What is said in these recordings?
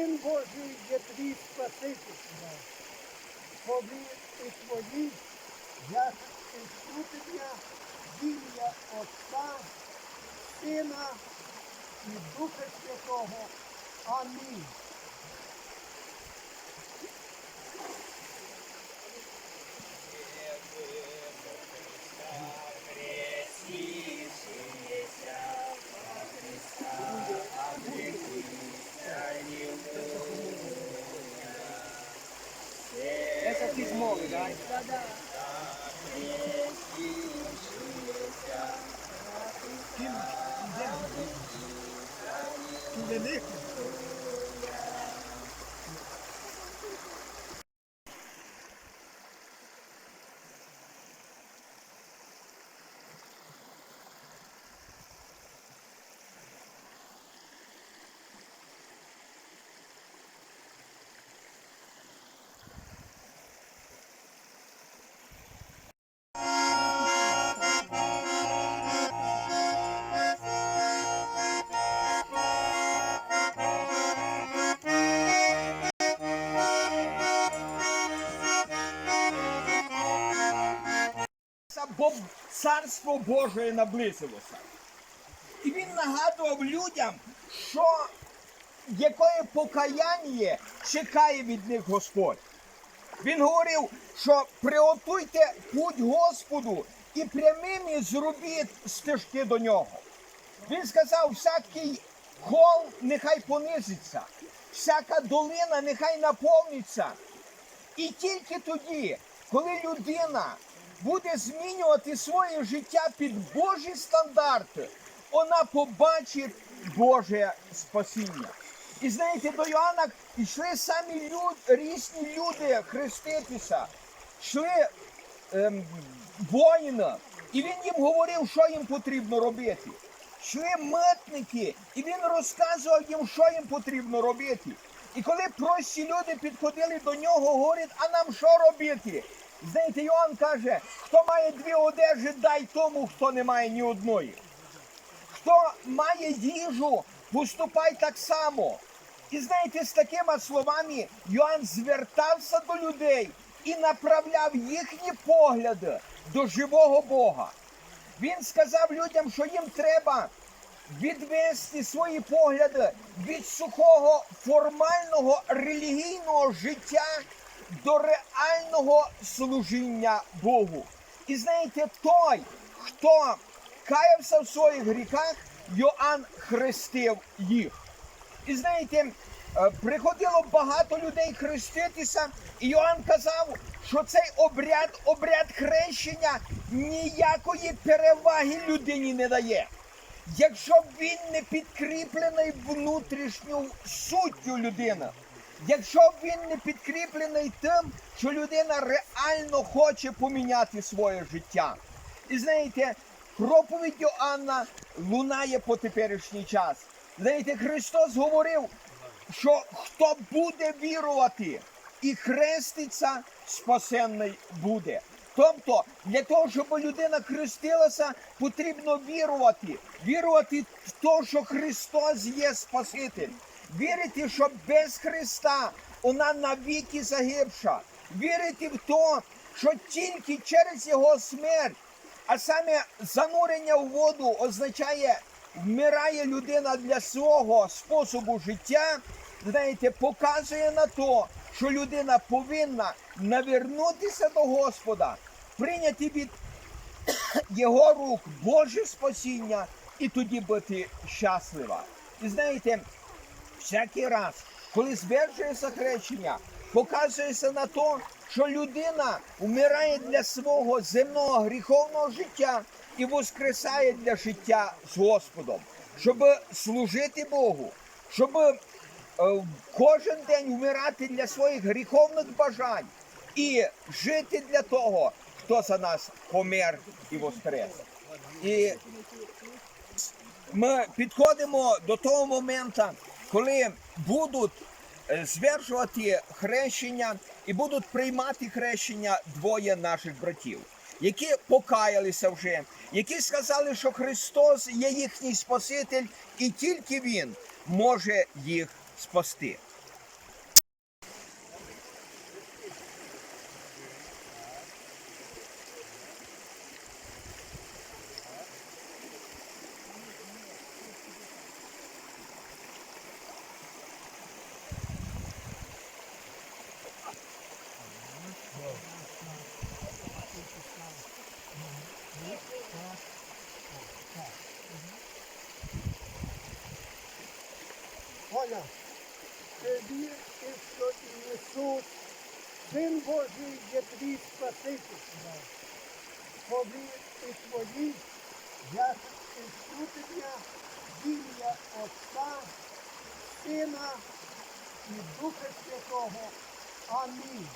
Син Божий є твій Спаситель. Пові і твої, як іступення в ім'я Отця, Сина і Духа Святого. Амінь. guys. Бо царство Боже наблизилося. І він нагадував людям, що яке покаяння чекає від них Господь. Він говорив, що приготуйте путь Господу і прямими зробіть стежки до нього. Він сказав, всякий хол нехай понизиться, всяка долина нехай наповниться. І тільки тоді, коли людина буде змінювати своє життя під Божі стандарти, вона побачить Боже спасіння. І знаєте, до Йоанна йшли самі люд, різні люди хреститися, йшли ем, воїни, і він їм говорив, що їм потрібно робити. Йшли митники, і він розказував їм, що їм потрібно робити. І коли прості люди підходили до нього, говорять, а нам що робити? Знаєте, Йоанн каже, хто має дві одежі, дай тому, хто не має ні одної. Хто має їжу, поступай так само. І знаєте, з такими словами Йоанн звертався до людей і направляв їхні погляди до живого Бога. Він сказав людям, що їм треба відвести свої погляди від сухого формального релігійного життя до реального служіння Богу. І знаєте, той, хто каявся в своїх гріхах, Йоанн хрестив їх. І знаєте, е, приходило багато людей хреститися, і Йоанн казав, що цей обряд, обряд хрещення ніякої переваги людині не дає. Якщо він не підкріплений внутрішньою суттю людини, якщо він не підкріплений тим, що людина реально хоче поміняти своє життя. І знаєте, проповідь Йоанна лунає по теперішній час. Знаєте, Христос говорив, що хто буде вірувати і хреститься, спасенний буде. Тобто, для того, щоб людина хрестилася, потрібно вірувати. Вірувати в те, що Христос є Спаситель. Вірити, що без Христа вона навіки загибша. Вірити в те, що тільки через Його смерть, а саме занурення в воду означає, вмирає людина для свого способу життя, знаєте, показує на то, що людина повинна навернутися до Господа, прийняти від його рук Боже спасіння і тоді бути щаслива. І знаєте, всякий раз, коли зверджується хрещення, показується на то, що людина вмирає для свого земного гріховного життя і воскресає для життя з Господом, щоб служити Богу, щоб е, кожен день вмирати для своїх гріховних бажань і жити для того, хто за нас помер і воскрес. І ми підходимо до того моменту, коли будуть е, звершувати хрещення і будуть приймати хрещення двоє наших братів, які покаялися вже, які сказали, що Христос є їхній Спаситель, і тільки Він може їх спасти. Оля, ти вір, що Ісус, Син Божий є твій Спаситель. Повір і твої, як іскупення ім'я Отця, Сина і Духа Святого. Амінь.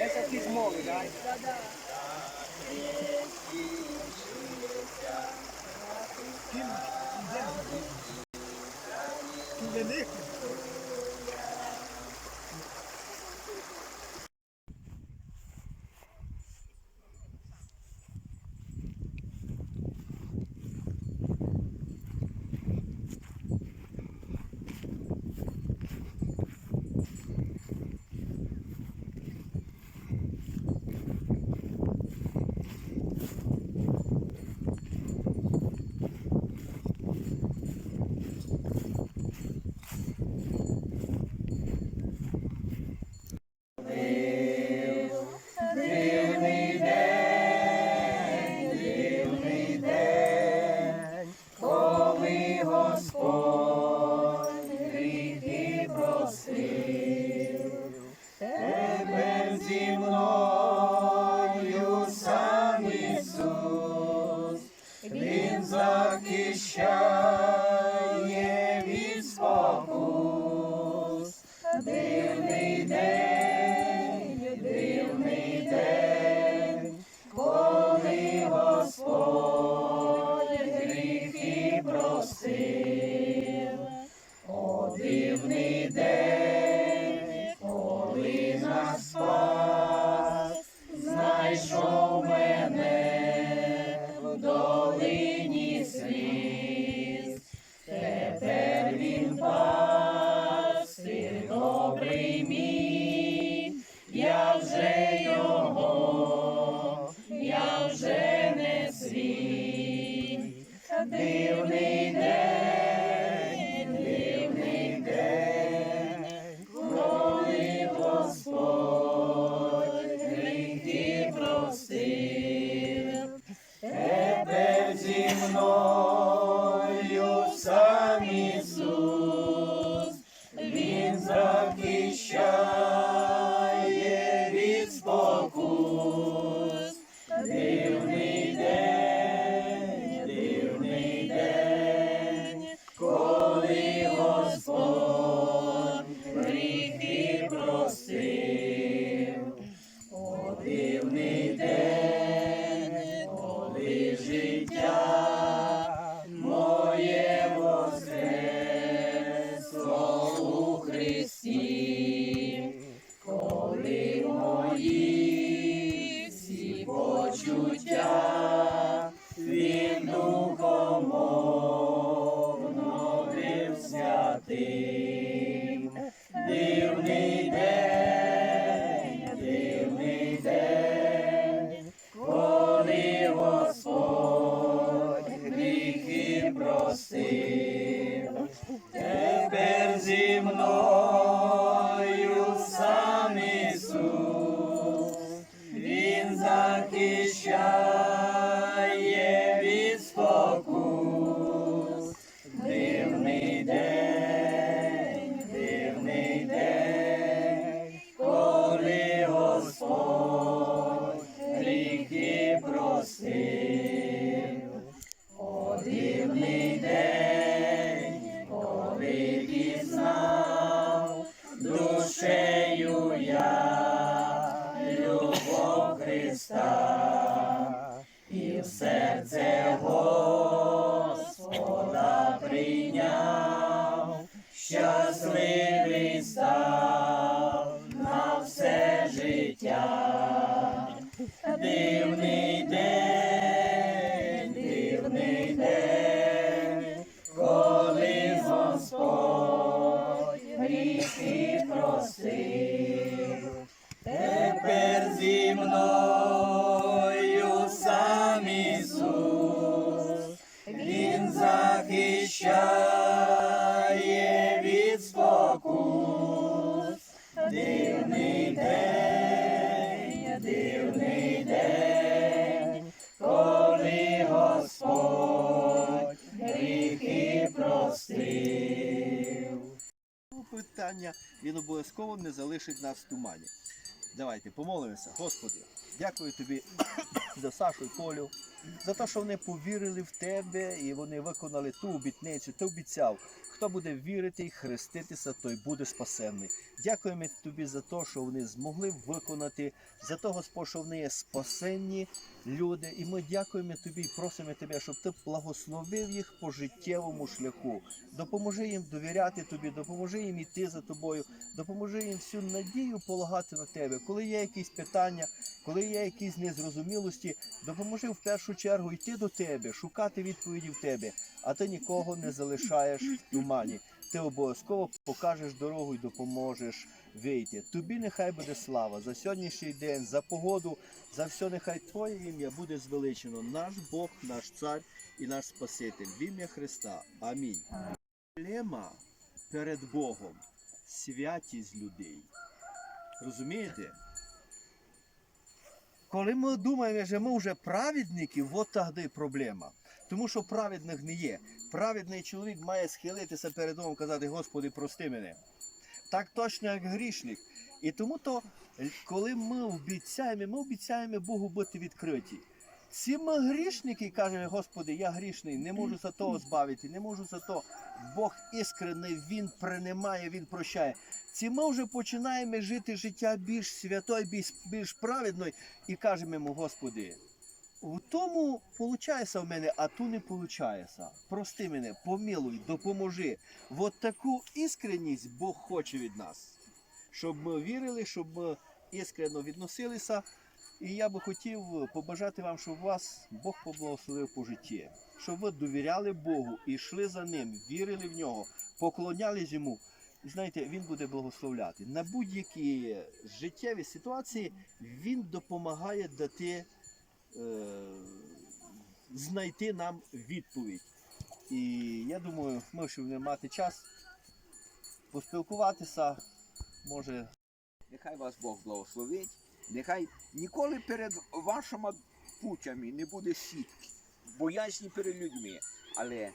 Let's have these more, there. Обов'язково не залишить нас в тумані. Давайте помолимося. Господи, дякую тобі за Сашу і Колю, за те, що вони повірили в тебе і вони виконали ту обітницю. Ти обіцяв, хто буде вірити і хреститися, той буде спасенний. Дякуємо тобі за те, що вони змогли виконати, за те, Господь, що вони є спасенні люди. І ми дякуємо тобі і просимо тебе, щоб ти благословив їх по життєвому шляху. Допоможи їм довіряти тобі, допоможи їм іти за тобою, допоможи їм всю надію полагати на тебе. Коли є якісь питання, коли є якісь незрозумілості, допоможи в першу чергу йти до тебе, шукати відповіді в тебе, а ти нікого не залишаєш в тумані. Ти обов'язково покажеш дорогу і допоможеш вийти. Тобі нехай буде слава за сьогоднішній день, за погоду, за все нехай Твоє ім'я буде звеличено. Наш Бог, наш цар і наш Спаситель. В ім'я Христа. Амінь. Проблема перед Богом святість людей. Розумієте? Коли ми думаємо, що ми вже праведники, от тоді проблема. Тому що праведних не є. Праведний чоловік має схилитися перед Богом казати, Господи, прости мене. Так точно, як грішник. І тому то, коли ми обіцяємо, ми обіцяємо Богу бути відкриті. Ці ми грішники кажуть, Господи, я грішний, не можу за того збавити, не можу за то. Бог іскрений, Він приймає, Він прощає. Ці ми вже починаємо жити життя більш святої, більш, більш праведної і кажемо йому, Господи, в тому виходить в мене, а ту не виходить. Прости мене, помилуй, допоможи. От таку іскреність Бог хоче від нас, щоб ми вірили, щоб ми іскрено відносилися. І я би хотів побажати вам, щоб вас Бог поблагословив по житті, щоб ви довіряли Богу йшли за ним, вірили в нього, поклонялись йому. Знаєте, він буде благословляти. На будь-які життєві ситуації він допомагає дати, е, знайти нам відповідь. І я думаю, ми ще будемо мати час поспілкуватися. Може, Нехай вас Бог благословить. Нехай ніколи перед вашими путями не буде сітки, боязні перед людьми. Але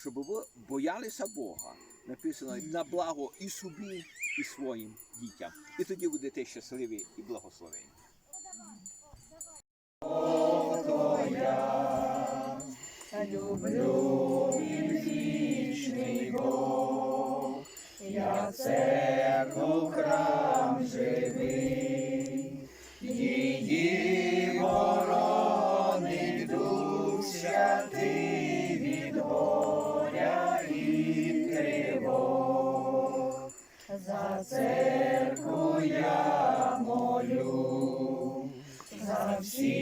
щоб ви боялися Бога, написано на благо і собі, і своїм дітям. І тоді будете щасливі і благословені. її За церкву я молю, за всіх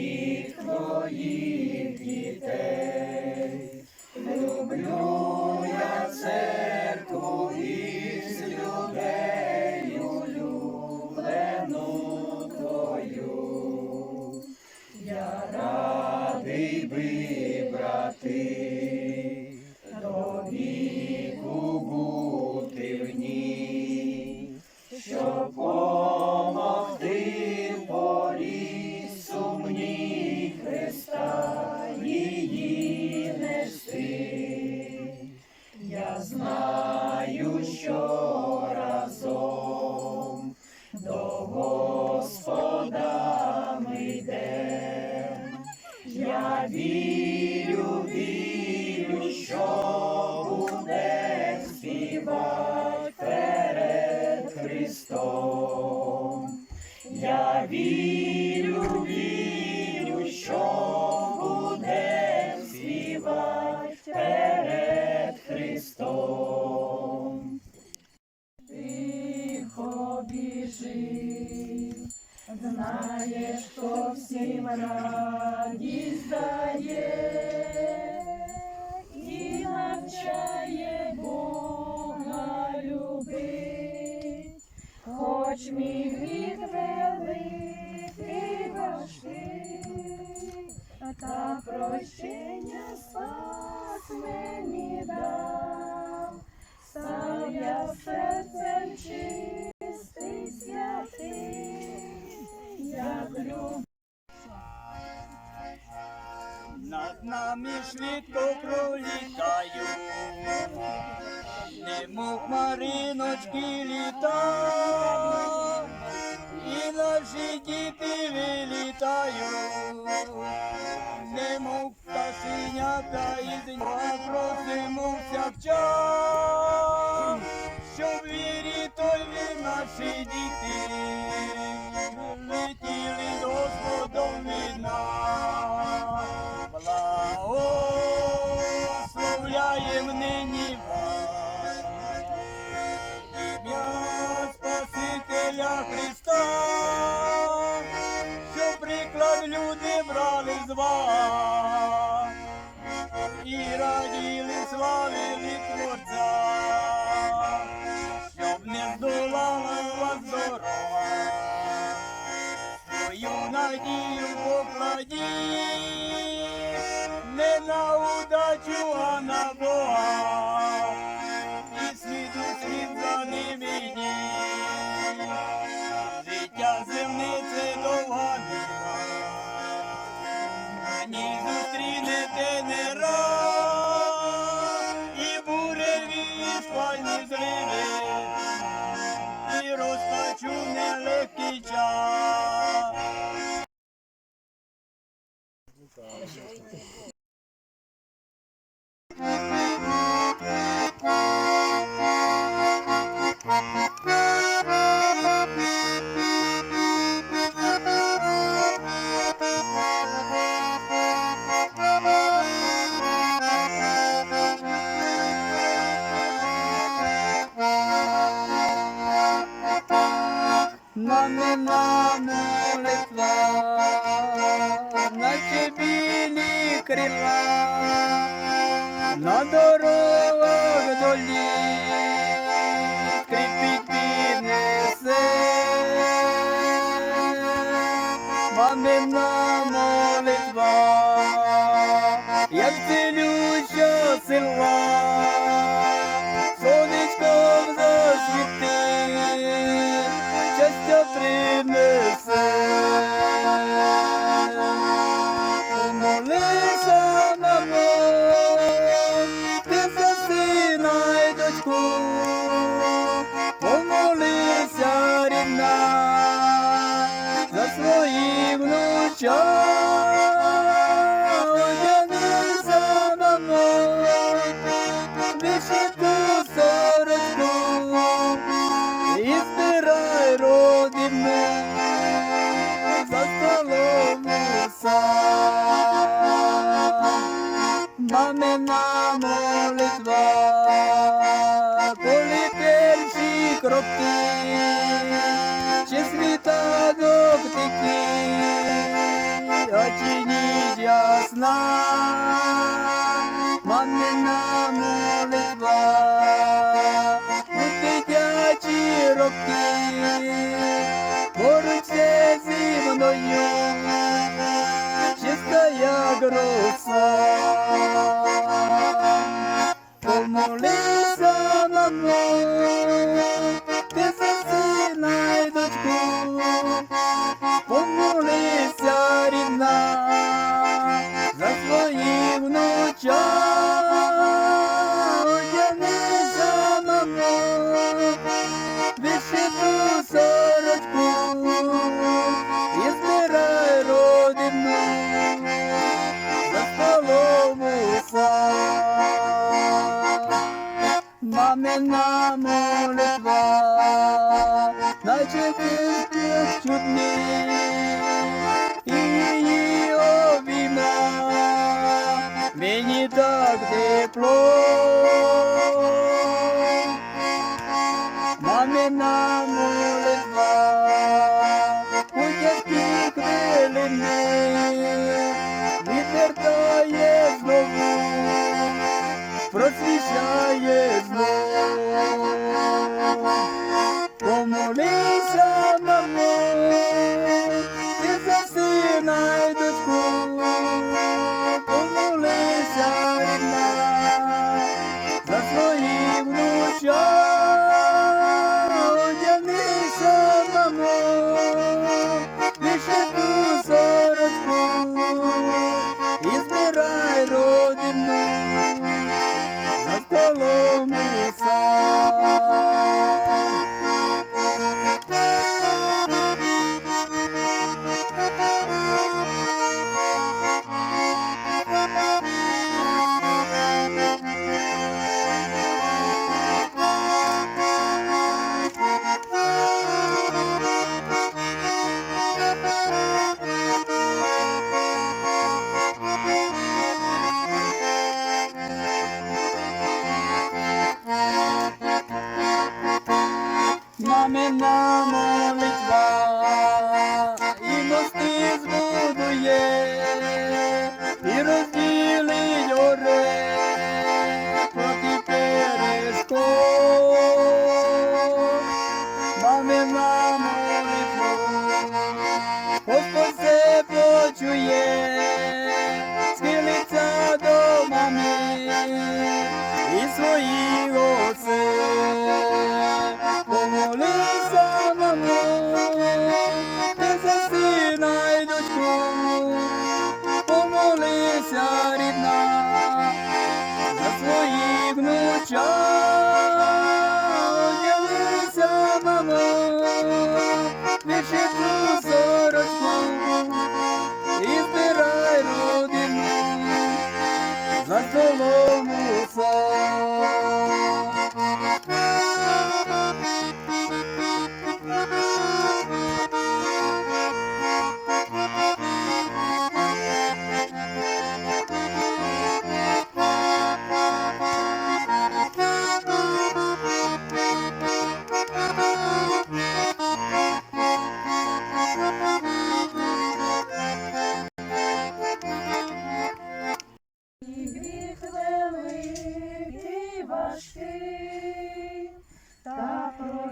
Я землю. Над нами швидко пролітають, немов хмариночки літають, і наші діти вилітають, немов пташенята і дня просимо всякчас, щоб вірі той наші діти імена, благословляєм нині вас, Спасителя Христа, що приклад люди брали з вас і раділи славили Творця, щоб не здолала вас дорога. you. 了一。করিম নদরু ясна, мамина молитва, у дитячі роки, бореться зі мною, чиста як роса. Помоли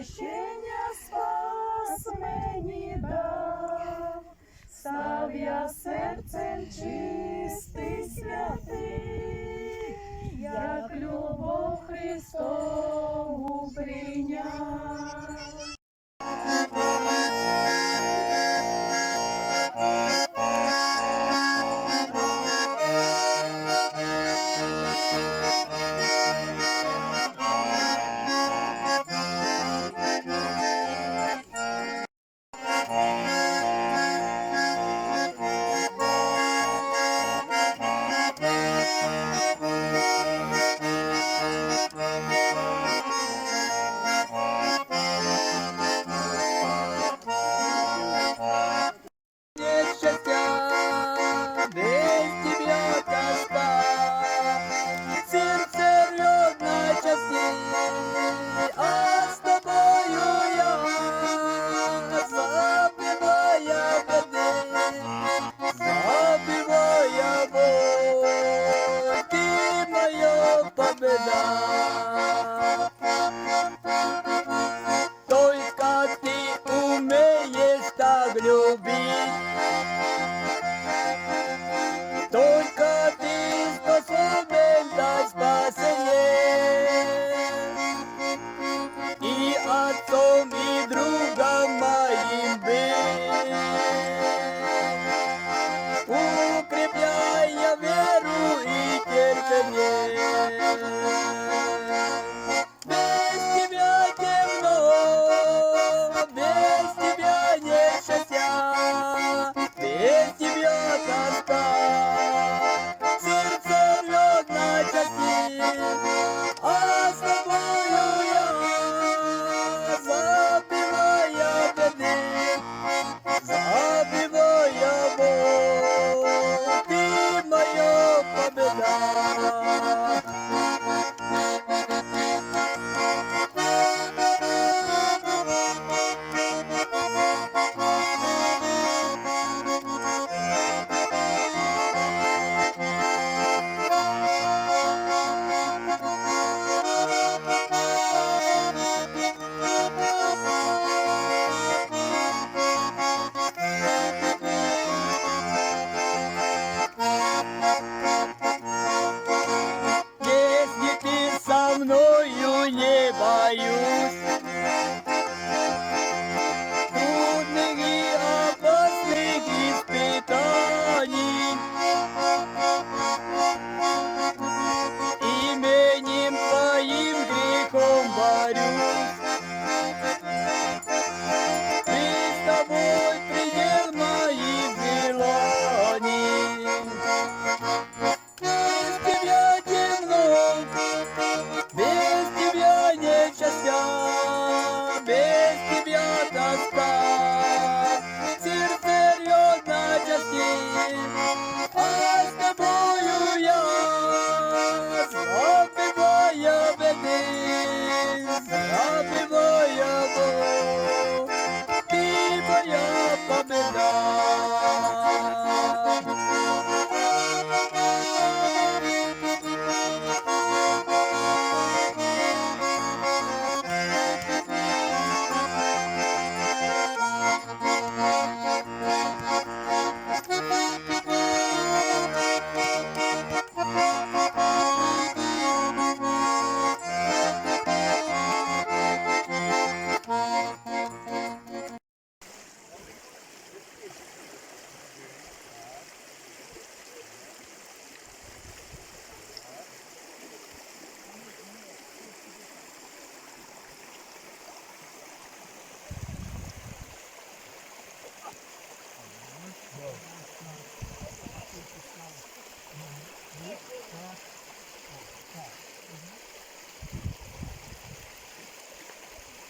прощення спас мені дав, став я серцем чистий святий, як любов Христову прийняв.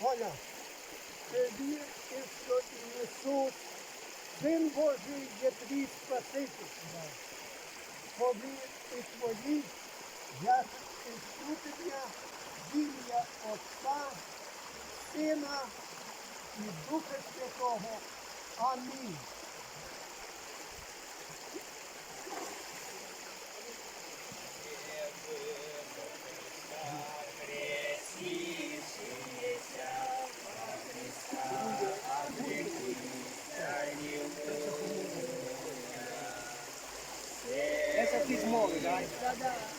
Оля, тобі і що несуть, Син Божий є твій Спаситель. Повір і твої, як істутення в ім'я Отця, Сина і Духа Святого. Амінь. যায়